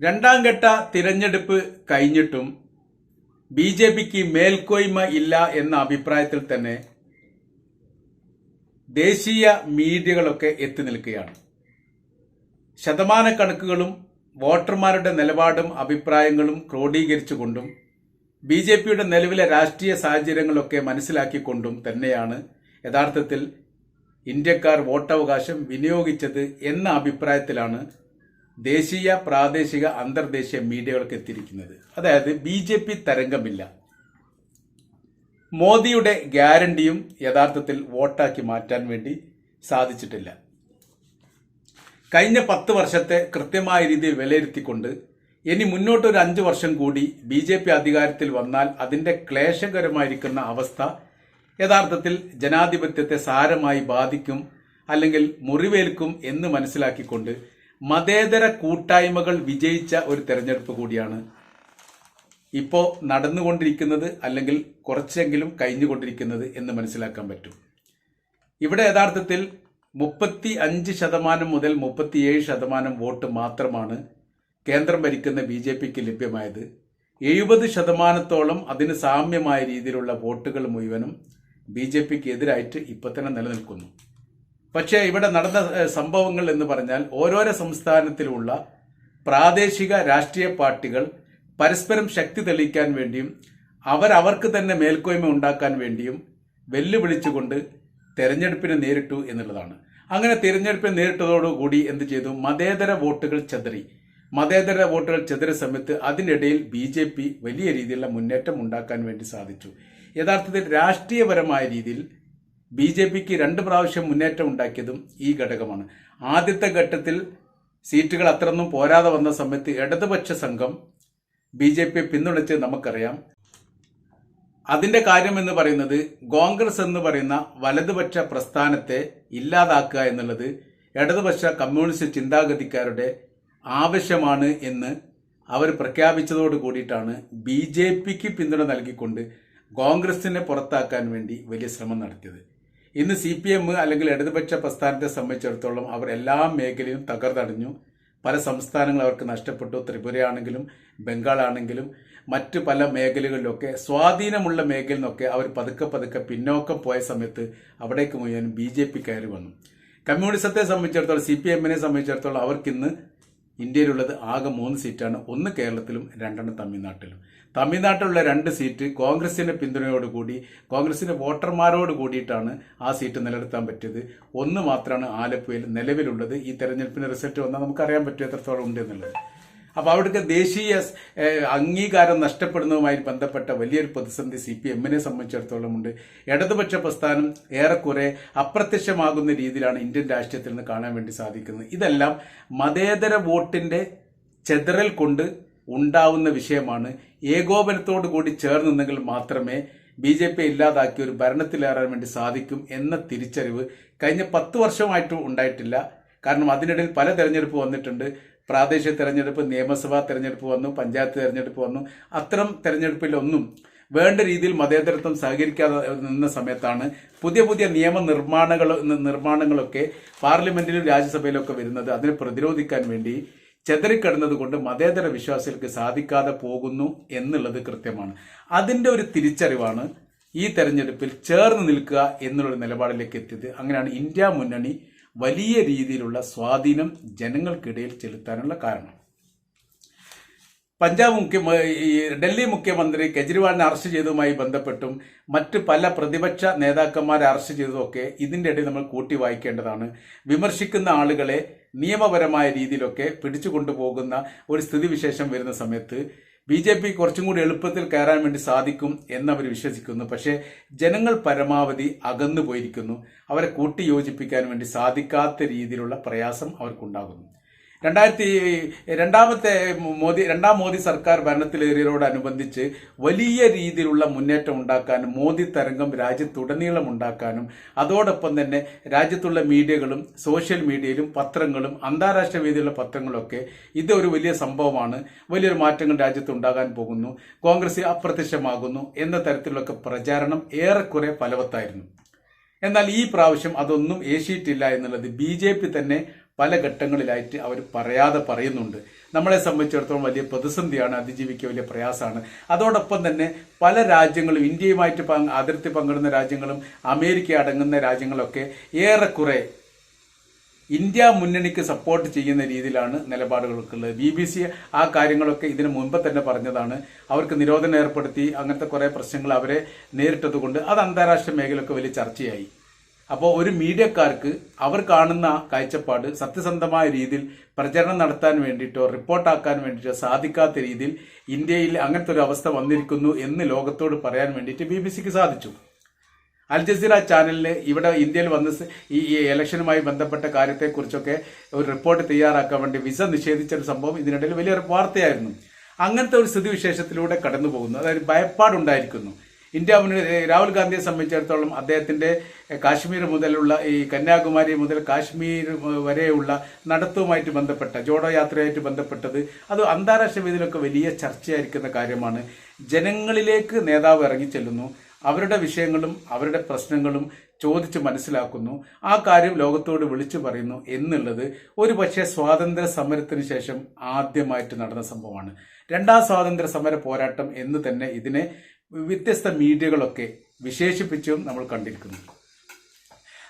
രണ്ടാം ഘട്ട തിരഞ്ഞെടുപ്പ് കഴിഞ്ഞിട്ടും ബി ജെ പിക്ക് മേൽക്കോയ്മ ഇല്ല എന്ന അഭിപ്രായത്തിൽ തന്നെ ദേശീയ മീഡിയകളൊക്കെ എത്തി നിൽക്കുകയാണ്. ശതമാന കണക്കുകളും വോട്ടർമാരുടെ നിലപാടും അഭിപ്രായങ്ങളും ക്രോഡീകരിച്ചുകൊണ്ടും ബി ജെ പിയുടെ നിലവിലെ രാഷ്ട്രീയ സാഹചര്യങ്ങളൊക്കെ മനസ്സിലാക്കിക്കൊണ്ടും തന്നെയാണ് യഥാർത്ഥത്തിൽ ഇന്ത്യക്കാർ വോട്ടവകാശം വിനിയോഗിച്ചത് എന്ന അഭിപ്രായത്തിലാണ് ദേശീയ പ്രാദേശിക അന്തർദേശീയ മീഡിയകൾക്ക് എത്തിയിരിക്കുന്നത്. അതായത് ബി ജെ പി തരംഗമില്ല. മോദിയുടെ ഗ്യാരണ്ടിയും യഥാർത്ഥത്തിൽ വോട്ടാക്കി മാറ്റാൻ വേണ്ടി സാധിച്ചിട്ടില്ല. കഴിഞ്ഞ പത്ത് വർഷത്തെ കൃത്യമായ രീതിയിൽ വിലയിരുത്തിക്കൊണ്ട് ഇനി മുന്നോട്ട് ഒരു അഞ്ചു വർഷം കൂടി ബി ജെ പി അധികാരത്തിൽ വന്നാൽ അതിന്റെ ക്ലേശകരമായിരിക്കുന്ന അവസ്ഥ യഥാർത്ഥത്തിൽ ജനാധിപത്യത്തെ സാരമായി ബാധിക്കും അല്ലെങ്കിൽ മുറിവേൽക്കും എന്ന് മനസ്സിലാക്കിക്കൊണ്ട് മതേതര കൂട്ടായ്മകൾ വിജയിച്ച ഒരു തെരഞ്ഞെടുപ്പ് കൂടിയാണ് ഇപ്പോൾ നടന്നുകൊണ്ടിരിക്കുന്നത് അല്ലെങ്കിൽ കുറച്ചെങ്കിലും കഴിഞ്ഞുകൊണ്ടിരിക്കുന്നത് എന്ന് മനസ്സിലാക്കാൻ പറ്റും. ഇവിടെ യഥാർത്ഥത്തിൽ മുപ്പത്തി അഞ്ച് ശതമാനം മുതൽ മുപ്പത്തിയേഴ് ശതമാനം വോട്ട് മാത്രമാണ് കേന്ദ്രം ഭരിക്കുന്ന ബി ജെ പിക്ക് ലഭ്യമായത്. എഴുപത് ശതമാനത്തോളം അതിന് സാമ്യമായ രീതിയിലുള്ള വോട്ടുകൾ മുഴുവനും ബി ജെ പിക്ക് എതിരായിട്ട് ഇപ്പൊ തന്നെ നിലനിൽക്കുന്നു. പക്ഷേ ഇവിടെ നടന്ന സംഭവങ്ങൾ എന്ന് പറഞ്ഞാൽ ഓരോരോ സംസ്ഥാനത്തിലുള്ള പ്രാദേശിക രാഷ്ട്രീയ പാർട്ടികൾ പരസ്പരം ശക്തി തെളിയിക്കാൻ വേണ്ടിയും അവരവർക്ക് തന്നെ മേൽക്കോയ്മ ഉണ്ടാക്കാൻ വേണ്ടിയും വെല്ലുവിളിച്ചുകൊണ്ട് തെരഞ്ഞെടുപ്പിനെ നേരിട്ടു എന്നുള്ളതാണ്. അങ്ങനെ തിരഞ്ഞെടുപ്പിനെ നേരിട്ടതോടുകൂടി എന്ത് ചെയ്തു? മതേതര വോട്ടുകൾ ചെതറി. മതേതര വോട്ടുകൾ ചെതറിയ സമയത്ത് അതിനിടയിൽ ബി ജെ പി വലിയ രീതിയിലുള്ള മുന്നേറ്റം ഉണ്ടാക്കാൻ വേണ്ടി സാധിച്ചു. യഥാർത്ഥത്തിൽ രാഷ്ട്രീയപരമായ രീതിയിൽ ബി ജെ പിക്ക് രണ്ട് പ്രാവശ്യം മുന്നേറ്റം ഉണ്ടാക്കിയതും ഈ ഘടകമാണ്. ആദ്യത്തെ ഘട്ടത്തിൽ സീറ്റുകൾ അത്രയൊന്നും പോരാതെ വന്ന സമയത്ത് ഇടതുപക്ഷ സംഘം ബി ജെ പിയെ പിന്തുണച്ച് നമുക്കറിയാം. അതിന്റെ കാര്യം എന്ന് പറയുന്നത് കോൺഗ്രസ് എന്ന് പറയുന്ന വലതുപക്ഷ പ്രസ്ഥാനത്തെ ഇല്ലാതാക്കുക എന്നുള്ളത് ഇടതുപക്ഷ കമ്മ്യൂണിസ്റ്റ് ചിന്താഗതിക്കാരുടെ ആവശ്യമാണ് എന്ന് അവർ പ്രഖ്യാപിച്ചതോട് കൂടിയിട്ടാണ് ബി ജെ പിക്ക് പിന്തുണ നൽകിക്കൊണ്ട് കോൺഗ്രസിനെ പുറത്താക്കാൻ വേണ്ടി വലിയ ശ്രമം നടത്തിയത്. ഇന്ന് സി പി എം അല്ലെങ്കിൽ ഇടതുപക്ഷ പ്രസ്ഥാനത്തെ സംബന്ധിച്ചിടത്തോളം അവർ എല്ലാ മേഖലയും തകർന്നടഞ്ഞു പല സംസ്ഥാനങ്ങൾ അവർക്ക് നഷ്ടപ്പെട്ടു. ത്രിപുരയാണെങ്കിലും ബംഗാളാണെങ്കിലും മറ്റ് പല മേഖലകളിലൊക്കെ സ്വാധീനമുള്ള മേഖലയിൽ നിന്നൊക്കെ അവർ പതുക്കെ പതുക്കെ പിന്നോക്കം പോയ സമയത്ത് അവിടേക്ക് മുഴുവൻ ബി ജെ പി കയറി വന്നു. കമ്മ്യൂണിസത്തെ സംബന്ധിച്ചിടത്തോളം സി പി എമ്മിനെ സംബന്ധിച്ചിടത്തോളം അവർക്കിന്ന് ഇന്ത്യയിലുള്ളത് ആകെ മൂന്ന് സീറ്റാണ്. ഒന്ന് കേരളത്തിലും രണ്ടെണ്ണം തമിഴ്നാട്ടിലും. തമിഴ്നാട്ടിലുള്ള രണ്ട് സീറ്റ് കോൺഗ്രസിന്റെ പിന്തുണയോടുകൂടി കോൺഗ്രസിന്റെ വോട്ടർമാരോട് കൂടിയിട്ടാണ് ആ സീറ്റ് നിലനിർത്താൻ പറ്റിയത്. ഒന്ന് മാത്രമാണ് ആലപ്പുഴയിൽ നിലവിലുള്ളത്. ഈ തെരഞ്ഞെടുപ്പിന്റെ റിസൾട്ട് വന്നാൽ നമുക്കറിയാൻ പറ്റും എത്രത്തോളം ഉണ്ട് എന്നുള്ളത് അപ്പോൾ അവിടുത്തെ ദേശീയ അംഗീകാരം നഷ്ടപ്പെടുന്നതുമായി ബന്ധപ്പെട്ട വലിയൊരു പ്രതിസന്ധി സി പി എമ്മിനെ സംബന്ധിച്ചിടത്തോളം ഉണ്ട്. ഇടതുപക്ഷ പ്രസ്ഥാനം ഏറെക്കുറെ അപ്രത്യക്ഷമാകുന്ന രീതിയിലാണ് ഇന്ത്യൻ രാഷ്ട്രീയത്തിൽ നിന്ന് കാണാൻ വേണ്ടി സാധിക്കുന്നത്. ഇതെല്ലാം മതേതര വോട്ടിന്റെ ചെതറൽ കൊണ്ട് ഉണ്ടാവുന്ന വിഷയമാണ്. ഏകോപനത്തോടു കൂടി ചേർന്നുണ്ടെങ്കിൽ മാത്രമേ ബി ജെ പി ഇല്ലാതാക്കി ഒരു ഭരണത്തിലേറാൻ വേണ്ടി സാധിക്കും എന്ന തിരിച്ചറിവ് കഴിഞ്ഞ പത്ത് വർഷമായിട്ടും ഉണ്ടായിട്ടില്ല. കാരണം അതിനിടയിൽ പല തെരഞ്ഞെടുപ്പ് വന്നിട്ടുണ്ട്. പ്രാദേശിക തെരഞ്ഞെടുപ്പ് നിയമസഭാ തെരഞ്ഞെടുപ്പ് വന്നു പഞ്ചായത്ത് തെരഞ്ഞെടുപ്പ് വന്നു. അത്തരം തെരഞ്ഞെടുപ്പിലൊന്നും വേണ്ട രീതിയിൽ മതേതരത്വം സഹകരിക്കാതെ നിന്ന സമയത്താണ് പുതിയ പുതിയ നിയമ നിർമ്മാണങ്ങൾ നിർമ്മാണങ്ങളൊക്കെ പാർലമെന്റിലും രാജ്യസഭയിലൊക്കെ വരുന്നത്. അതിനെ പ്രതിരോധിക്കാൻ വേണ്ടി ചെതറിക്കിടന്നത് കൊണ്ട് മതേതര വിശ്വാസികൾക്ക് സാധിക്കാതെ പോകുന്നു എന്നുള്ളത് കൃത്യമാണ്. അതിന്റെ ഒരു തിരിച്ചറിവാണ് ഈ തെരഞ്ഞെടുപ്പിൽ ചേർന്ന് നിൽക്കുക എന്നുള്ള നിലപാടിലേക്ക് എത്തിയത്. അങ്ങനെയാണ് ഇന്ത്യ മുന്നണി വലിയ രീതിയിലുള്ള സ്വാധീനം ജനങ്ങൾക്കിടയിൽ ചെലുത്താനുള്ള കാരണം. പഞ്ചാബ് മുഖ്യ ഡൽഹി മുഖ്യമന്ത്രി കെജ്രിവാളിനെ അറസ്റ്റ് ചെയ്തതുമായി ബന്ധപ്പെട്ടും മറ്റ് പല പ്രതിപക്ഷ നേതാക്കന്മാരെ അറസ്റ്റ് ചെയ്തതൊക്കെ ഇതിന്റെ ഇടയിൽ നമ്മൾ കൂട്ടി വായിക്കേണ്ടതാണ്. വിമർശിക്കുന്ന ആളുകളെ നിയമപരമായ രീതിയിലൊക്കെ പിടിച്ചു കൊണ്ടുപോകുന്ന ഒരു സ്ഥിതിവിശേഷം വരുന്ന സമയത്ത് ബി ജെ പി കുറച്ചും കൂടി എളുപ്പത്തിൽ കയറാൻ വേണ്ടി സാധിക്കും എന്നവർ വിശ്വസിക്കുന്നു. പക്ഷേ ജനങ്ങൾ പരമാവധി അകന്നു പോയിരിക്കുന്നു അവരെ കൂട്ടിയോജിപ്പിക്കാൻ വേണ്ടി സാധിക്കാത്ത രീതിയിലുള്ള പ്രയാസം അവർക്കുണ്ടാകുന്നു. രണ്ടായിരത്തി രണ്ടാമത്തെ മോദി രണ്ടാം മോദി സർക്കാർ ഭരണത്തിലേറിയതോടനുബന്ധിച്ച് വലിയ രീതിയിലുള്ള മുന്നേറ്റം ഉണ്ടാക്കാനും മോദി തരംഗം രാജ്യത്തുടനീളം ഉണ്ടാക്കാനും അതോടൊപ്പം തന്നെ രാജ്യത്തുള്ള മീഡിയകളും സോഷ്യൽ മീഡിയയിലും പത്രങ്ങളും അന്താരാഷ്ട്ര വേദിയിലുള്ള പത്രങ്ങളൊക്കെ ഇത് ഒരു വലിയ സംഭവമാണ്. വലിയൊരു മാറ്റങ്ങൾ രാജ്യത്ത് ഉണ്ടാകാൻ പോകുന്നു. കോൺഗ്രസ് അപ്രത്യക്ഷമാകുന്നു എന്ന തരത്തിലൊക്കെ പ്രചാരണം ഏറെക്കുറെ ഫലവത്തായിരുന്നു. എന്നാൽ ഈ പ്രാവശ്യം അതൊന്നും ഏശിയിട്ടില്ല എന്നുള്ളത് ബി തന്നെ പല ഘട്ടങ്ങളിലായിട്ട് അവർ പറയാതെ പറയുന്നുണ്ട്. നമ്മളെ സംബന്ധിച്ചിടത്തോളം വലിയ പ്രതിസന്ധിയാണ് അതിജീവിക്കുക വലിയ പ്രയാസമാണ്. അതോടൊപ്പം തന്നെ പല രാജ്യങ്ങളും ഇന്ത്യയുമായിട്ട് അതിർത്തി പങ്കിടുന്ന രാജ്യങ്ങളും അമേരിക്ക അടങ്ങുന്ന രാജ്യങ്ങളൊക്കെ ഏറെക്കുറെ ഇന്ത്യ മുന്നണിക്ക് സപ്പോർട്ട് ചെയ്യുന്ന രീതിയിലാണ് നിലപാടുകൾക്കുള്ളത്. ബി ബി സി ആ കാര്യങ്ങളൊക്കെ ഇതിന് മുൻപ് തന്നെ പറഞ്ഞതാണ്. അവർക്ക് നിരോധനം ഏർപ്പെടുത്തി അങ്ങനത്തെ കുറേ പ്രശ്നങ്ങൾ അവരെ നേരിട്ടതുകൊണ്ട് അത് അന്താരാഷ്ട്ര മേഖലയൊക്കെ വലിയ ചർച്ചയായി. അപ്പോൾ ഒരു മീഡിയക്കാർക്ക് അവർ കാണുന്ന കാഴ്ചപ്പാട് സത്യസന്ധമായ രീതിയിൽ പ്രചരണം നടത്താൻ വേണ്ടിയിട്ടോ റിപ്പോർട്ടാക്കാൻ വേണ്ടിയിട്ടോ സാധിക്കാത്ത രീതിയിൽ ഇന്ത്യയിൽ അങ്ങനത്തെ ഒരു അവസ്ഥ വന്നിരിക്കുന്നു എന്ന് ലോകത്തോട് പറയാൻ വേണ്ടിയിട്ട് ബി ബി സിക്ക് സാധിച്ചു. അൽ ജസീറ ചാനലിന് ഇവിടെ ഇന്ത്യയിൽ വന്ന് ഈ ഇലക്ഷനുമായി ബന്ധപ്പെട്ട കാര്യത്തെക്കുറിച്ചൊക്കെ ഒരു റിപ്പോർട്ട് തയ്യാറാക്കാൻ വേണ്ടി വിസ നിഷേധിച്ച ഒരു സംഭവം ഇതിനിടയിൽ വലിയൊരു വാർത്തയായിരുന്നു. അങ്ങനത്തെ ഒരു സ്ഥിതിവിശേഷത്തിലൂടെ കടന്നു പോകുന്നു അതായത് ഭയപ്പാടുണ്ടായിരിക്കുന്നു. ഇന്ത്യ മുന്നണി രാഹുൽ ഗാന്ധിയെ സംബന്ധിച്ചിടത്തോളം അദ്ദേഹത്തിന്റെ ഏ, കാശ്മീർ മുതലുള്ള ഈ കന്യാകുമാരി മുതൽ കാശ്മീർ വരെയുള്ള നടത്തവുമായിട്ട് ബന്ധപ്പെട്ട ജോഡോ യാത്രയായിട്ട് ബന്ധപ്പെട്ടത് അത് അന്താരാഷ്ട്ര വേദിയിലൊക്കെ വലിയ ചർച്ചയായിരിക്കുന്ന കാര്യമാണ്. ജനങ്ങളിലേക്ക് നേതാവ് ഇറങ്ങിച്ചെല്ലുന്നു. അവരുടെ വിഷയങ്ങളും അവരുടെ പ്രശ്നങ്ങളും ചോദിച്ച് മനസ്സിലാക്കുന്നു. ആ കാര്യം ലോകത്തോട് വിളിച്ചു പറയുന്നു എന്നുള്ളത് ഒരു പക്ഷേ സ്വാതന്ത്ര്യ സമരത്തിന് ശേഷം ആദ്യമായിട്ട് നടന്ന സംഭവമാണ്. രണ്ടാം സ്വാതന്ത്ര്യ സമര പോരാട്ടം എന്ന് തന്നെ ഇതിനെ വ്യത്യസ്ത മീഡിയകളൊക്കെ വിശേഷിപ്പിച്ചും നമ്മൾ കണ്ടിരിക്കുന്നു.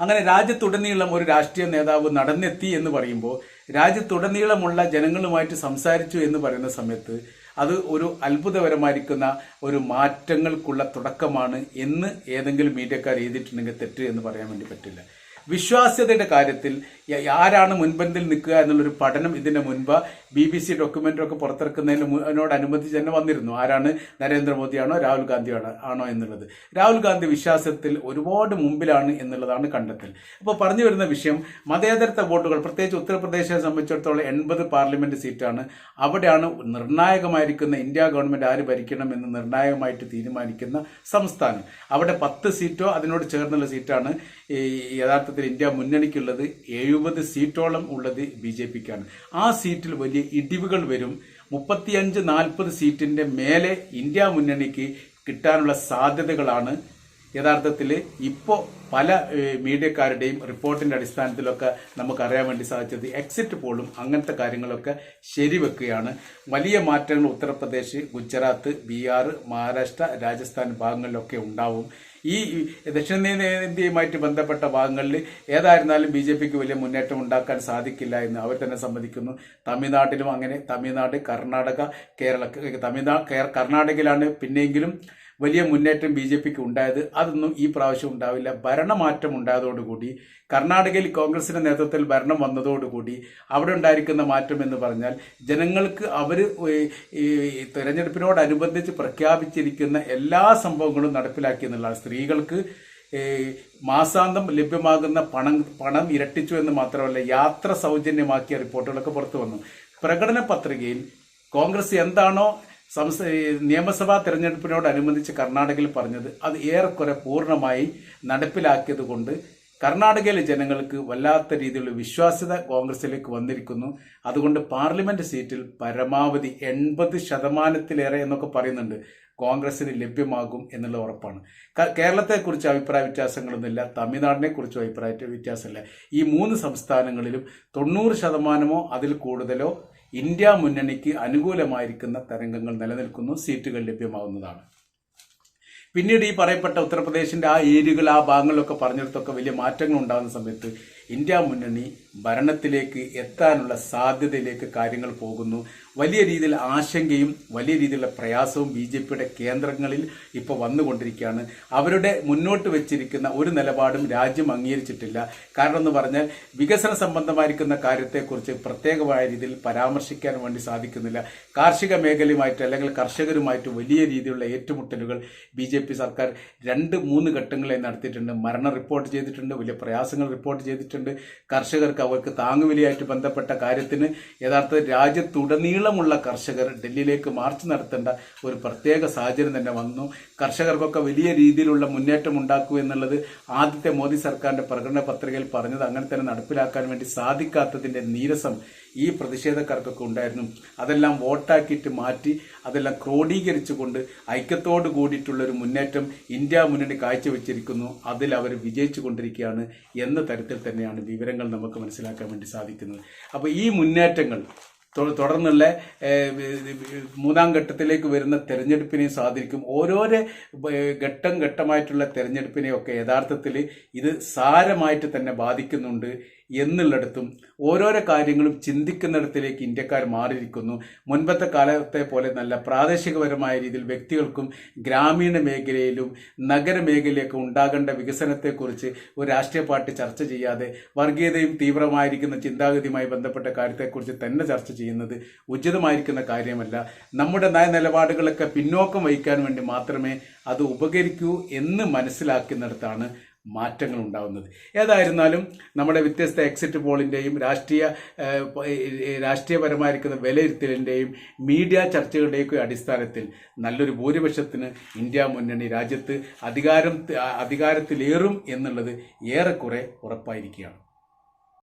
അങ്ങനെ രാജ്യത്തുടനീളം ഒരു രാഷ്ട്രീയ നേതാവ് നടന്നെത്തി എന്ന് പറയുമ്പോൾ രാജ്യത്തുടനീളമുള്ള ജനങ്ങളുമായിട്ട് സംസാരിച്ചു എന്ന് പറയുന്ന സമയത്ത് അത് ഒരു അത്ഭുതകരമായിരിക്കുന്ന ഒരു മാറ്റങ്ങൾക്കുള്ള തുടക്കമാണ് എന്ന് ഏതെങ്കിലും മീഡിയക്കാർ എഴുതിയിട്ടുണ്ടെങ്കിൽ തെറ്റ് എന്ന് പറയാൻ വേണ്ടി പറ്റില്ല. വിശ്വാസ്യതയുടെ കാര്യത്തിൽ ആരാണ് മുൻപന്തിൽ നിൽക്കുക എന്നുള്ളൊരു പഠനം ഇതിന് മുൻപ് ബി ബി സി ഡോക്യുമെന്ററി പുറത്തിറക്കുന്നതിന് അതിനോടനുബന്ധിച്ച് തന്നെ വന്നിരുന്നു. ആരാണ് നരേന്ദ്രമോദിയാണോ രാഹുൽ ഗാന്ധിയാണോ ആണോ എന്നുള്ളത്. രാഹുൽ ഗാന്ധി വിശ്വാസത്തിൽ ഒരുപാട് മുമ്പിലാണ് എന്നുള്ളതാണ് കണ്ടെത്തൽ. അപ്പോൾ പറഞ്ഞു വരുന്ന വിഷയം മതേതരത്വ വോട്ടുകൾ പ്രത്യേകിച്ച് ഉത്തർപ്രദേശിനെ സംബന്ധിച്ചിടത്തോളം എൺപത് പാർലമെന്റ് സീറ്റാണ്. അവിടെയാണ് നിർണായകമായിരിക്കുന്ന ഇന്ത്യ ഗവൺമെന്റ് ആര് ഭരിക്കണം എന്ന് നിർണായകമായിട്ട് തീരുമാനിക്കുന്ന സംസ്ഥാനം. അവിടെ പത്ത് സീറ്റോ അതിനോട് ചേർന്നുള്ള സീറ്റാണ് യഥാർത്ഥത്തിൽ ഇന്ത്യ മുന്നണിക്കുള്ളത് എഴുപത് സീറ്റോളം ഉള്ളത് ബി ജെ പിക്കാണ്. ആ സീറ്റിൽ വലിയ ഇടിവുകൾ വരും. മുപ്പത്തിയഞ്ച് നാൽപ്പത് സീറ്റിന്റെ മേലെ ഇന്ത്യ മുന്നണിക്ക് കിട്ടാനുള്ള സാധ്യതകളാണ്. യഥാർത്ഥത്തിൽ ഇപ്പോൾ പല മീഡിയക്കാരുടെയും റിപ്പോർട്ടിന്റെ അടിസ്ഥാനത്തിലൊക്കെ നമുക്ക് അറിയാൻ വേണ്ടി സാധിച്ചത് എക്സിറ്റ് പോളും അങ്ങനത്തെ കാര്യങ്ങളൊക്കെ ശരിവെക്കുകയാണ്. വലിയ മാറ്റങ്ങൾ ഉത്തർപ്രദേശ് ഗുജറാത്ത് ബീഹാർ മഹാരാഷ്ട്ര രാജസ്ഥാൻ ഭാഗങ്ങളിലൊക്കെ ഉണ്ടാവും. ഈ ദക്ഷിണേന്ത്യയുമായിട്ട് ബന്ധപ്പെട്ട ഭാഗങ്ങളിൽ ഏതായിരുന്നാലും ബി ജെ പിക്ക് വലിയ മുന്നേറ്റം ഉണ്ടാക്കാൻ സാധിക്കില്ല എന്ന് അവർ തന്നെ സമ്മതിക്കുന്നു. തമിഴ്നാട്ടിലും അങ്ങനെ. തമിഴ്നാട് കർണാടക കേരള തമിഴ്നാട് കർണാടകയിലാണ് പിന്നെയെങ്കിലും വലിയ മുന്നേറ്റം ബി ജെ പിക്ക് ഉണ്ടായത് അതൊന്നും ഈ പ്രാവശ്യം ഉണ്ടാവില്ല. ഭരണമാറ്റം ഉണ്ടായതോടുകൂടി കർണാടകയിൽ കോൺഗ്രസിന്റെ നേതൃത്വത്തിൽ ഭരണം വന്നതോടുകൂടി അവിടെ ഉണ്ടായിരിക്കുന്ന മാറ്റം എന്ന് പറഞ്ഞാൽ ജനങ്ങൾക്ക് അവർ തെരഞ്ഞെടുപ്പിനോടനുബന്ധിച്ച് പ്രഖ്യാപിച്ചിരിക്കുന്ന എല്ലാ സംഭവങ്ങളും നടപ്പിലാക്കി എന്നുള്ളതാണ്. സ്ത്രീകൾക്ക് മാസാന്തം ലഭ്യമാകുന്ന പണം പണം ഇരട്ടിച്ചു എന്ന് മാത്രമല്ല യാത്ര സൗജന്യമാക്കിയ റിപ്പോർട്ടുകളൊക്കെ പുറത്തു വന്നു. പ്രകടന പത്രികയിൽ കോൺഗ്രസ് എന്താണോ നിയമസഭാ തെരഞ്ഞെടുപ്പിനോടനുബന്ധിച്ച് കർണാടകയിൽ പറഞ്ഞത് അത് ഏറെക്കുറെ പൂർണമായി നടപ്പിലാക്കിയതുകൊണ്ട് കർണാടകയിലെ ജനങ്ങൾക്ക് വല്ലാത്ത രീതിയിലുള്ള വിശ്വാസ്യത കോൺഗ്രസിലേക്ക് വന്നിരിക്കുന്നു. അതുകൊണ്ട് പാർലമെന്റ് സീറ്റിൽ പരമാവധി എൺപത് ശതമാനത്തിലേറെ എന്നൊക്കെ പറയുന്നുണ്ട്. കോൺഗ്രസിന് ലഭ്യമാകും എന്നുള്ള ഉറപ്പാണ്. കേരളത്തെക്കുറിച്ച് അഭിപ്രായ വ്യത്യാസങ്ങളൊന്നുമില്ല. തമിഴ്നാടിനെ കുറിച്ചും അഭിപ്രായ വ്യത്യാസമില്ല. ഈ മൂന്ന് സംസ്ഥാനങ്ങളിലും തൊണ്ണൂറ് ശതമാനമോ അതിൽ കൂടുതലോ ഇന്ത്യ മുന്നണിക്ക് അനുകൂലമായിരിക്കുന്ന തരംഗങ്ങൾ നിലനിൽക്കുന്നു സീറ്റുകൾ ലഭ്യമാവുന്നതാണ്. പിന്നീട് ഈ പറയപ്പെട്ട ഉത്തർപ്രദേശിന്റെ ആ ഏരിയകൾ ആ ഭാഗങ്ങളിലൊക്കെ പറഞ്ഞിടത്തൊക്കെ വലിയ മാറ്റങ്ങൾ ഉണ്ടാകുന്ന സമയത്ത് ഇന്ത്യ മുന്നണി ഭരണത്തിലേക്ക് എത്താനുള്ള സാധ്യതയിലേക്ക് കാര്യങ്ങൾ പോകുന്നു. വലിയ രീതിയിൽ ആശങ്കയും വലിയ രീതിയിലുള്ള പ്രയാസവും ബി ജെ പിയുടെ കേന്ദ്രങ്ങളിൽ ഇപ്പോൾ വന്നുകൊണ്ടിരിക്കുകയാണ്. അവരുടെ മുന്നോട്ട് വെച്ചിരിക്കുന്ന ഒരു നിലപാടും രാജ്യം അംഗീകരിച്ചിട്ടില്ല. കാരണം എന്ന് പറഞ്ഞാൽ വികസന സംബന്ധമായിരിക്കുന്ന കാര്യത്തെക്കുറിച്ച് പ്രത്യേകമായ രീതിയിൽ പരാമർശിക്കാൻ വേണ്ടി സാധിക്കുന്നില്ല. കാർഷിക മേഖലയുമായിട്ട് അല്ലെങ്കിൽ കർഷകരുമായിട്ട് വലിയ രീതിയിലുള്ള ഏറ്റുമുട്ടലുകൾ ബി സർക്കാർ രണ്ട് മൂന്ന് ഘട്ടങ്ങളെ നടത്തിയിട്ടുണ്ട്. മരണം റിപ്പോർട്ട് ചെയ്തിട്ടുണ്ട് വലിയ പ്രയാസങ്ങൾ റിപ്പോർട്ട് ചെയ്തിട്ടുണ്ട്. കർഷകർക്ക് അവർക്ക് താങ്ങുവിലയായിട്ട് ബന്ധപ്പെട്ട കാര്യത്തിന് യഥാർത്ഥ രാജ്യത്തുടനീളമുള്ള കർഷകർ ഡൽഹിയിലേക്ക് മാർച്ച് നടത്തേണ്ട ഒരു പ്രത്യേക സാഹചര്യം തന്നെ വന്നു. കർഷകർക്കൊക്കെ വലിയ രീതിയിലുള്ള മുന്നേറ്റം ഉണ്ടാക്കൂ എന്നുള്ളത് ആദ്യത്തെ മോദി സർക്കാരിന്റെ പ്രകടന പത്രികയിൽ പറഞ്ഞത് അങ്ങനെ തന്നെ നടപ്പിലാക്കാൻ വേണ്ടി സാധിക്കാത്തതിന്റെ നീരസം ഈ പ്രതിഷേധക്കാർക്കൊക്കെ ഉണ്ടായിരുന്നു. അതെല്ലാം വോട്ടാക്കിയിട്ട് മാറ്റി അതെല്ലാം ക്രോഡീകരിച്ചുകൊണ്ട് ഐക്യത്തോട് കൂടിയിട്ടുള്ള ഒരു മുന്നേറ്റം ഇന്ത്യ മുന്നണി കാഴ്ചവെച്ചിരിക്കുന്നു. അതിൽ അവർ വിജയിച്ചു കൊണ്ടിരിക്കുകയാണ് എന്ന തരത്തിൽ തന്നെയാണ് വിവരങ്ങൾ നമുക്ക് മനസ്സിലാക്കാൻ വേണ്ടി സാധിക്കുന്നത്? അപ്പോൾ ഈ മുന്നേറ്റങ്ങൾ തുടർന്നുള്ള മൂന്നാം ഘട്ടത്തിലേക്ക് വരുന്ന തെരഞ്ഞെടുപ്പിനെയും സ്വാധീനിക്കും. ഓരോരോ ഘട്ടം ഘട്ടമായിട്ടുള്ള തെരഞ്ഞെടുപ്പിനെയൊക്കെ യഥാർത്ഥത്തിൽ ഇത് സാരമായിട്ട് തന്നെ ബാധിക്കുന്നുണ്ട്. എന്നുള്ളിടത്തും ഓരോരോ കാര്യങ്ങളും ചിന്തിക്കുന്നിടത്തിലേക്ക് ഇന്ത്യക്കാർ മാറിയിരിക്കുന്നു. മുൻപത്തെ കാലത്തെ പോലെ നല്ല പ്രാദേശികപരമായ രീതിയിൽ വ്യക്തികൾക്കും ഗ്രാമീണ മേഖലയിലും നഗര മേഖലയിലൊക്കെ ഉണ്ടാകേണ്ട വികസനത്തെക്കുറിച്ച് ഒരു രാഷ്ട്രീയ പാർട്ടി ചർച്ച ചെയ്യാതെ വർഗീയതയും തീവ്രമായിരിക്കുന്ന ചിന്താഗതിയുമായി ബന്ധപ്പെട്ട കാര്യത്തെക്കുറിച്ച് തന്നെ ചർച്ച ചെയ്യുന്നത് ഉചിതമായിരിക്കുന്ന കാര്യമല്ല. നമ്മുടെ നയ നിലപാടുകളൊക്കെ പിന്നോക്കം വഹിക്കാൻ വേണ്ടി മാത്രമേ അത് ഉപകരിക്കൂ എന്ന് മനസ്സിലാക്കുന്നിടത്താണ് മാറ്റങ്ങൾ ഉണ്ടാവുന്നത് ഏതായിരുന്നാലും നമ്മുടെ വ്യത്യസ്ത എക്സിറ്റ് പോളിന്റെയും രാഷ്ട്രീയ രാഷ്ട്രീയപരമായിരിക്കുന്ന വിലയിരുത്തലിന്റെയും മീഡിയ ചർച്ചകളുടെയൊക്കെ അടിസ്ഥാനത്തിൽ നല്ലൊരു ഭൂരിപക്ഷത്തിന് ഇന്ത്യ മുന്നണി രാജ്യത്ത് അധികാരം അധികാരത്തിലേറും എന്നുള്ളത് ഏറെക്കുറെ ഉറപ്പായിരിക്കുകയാണ്.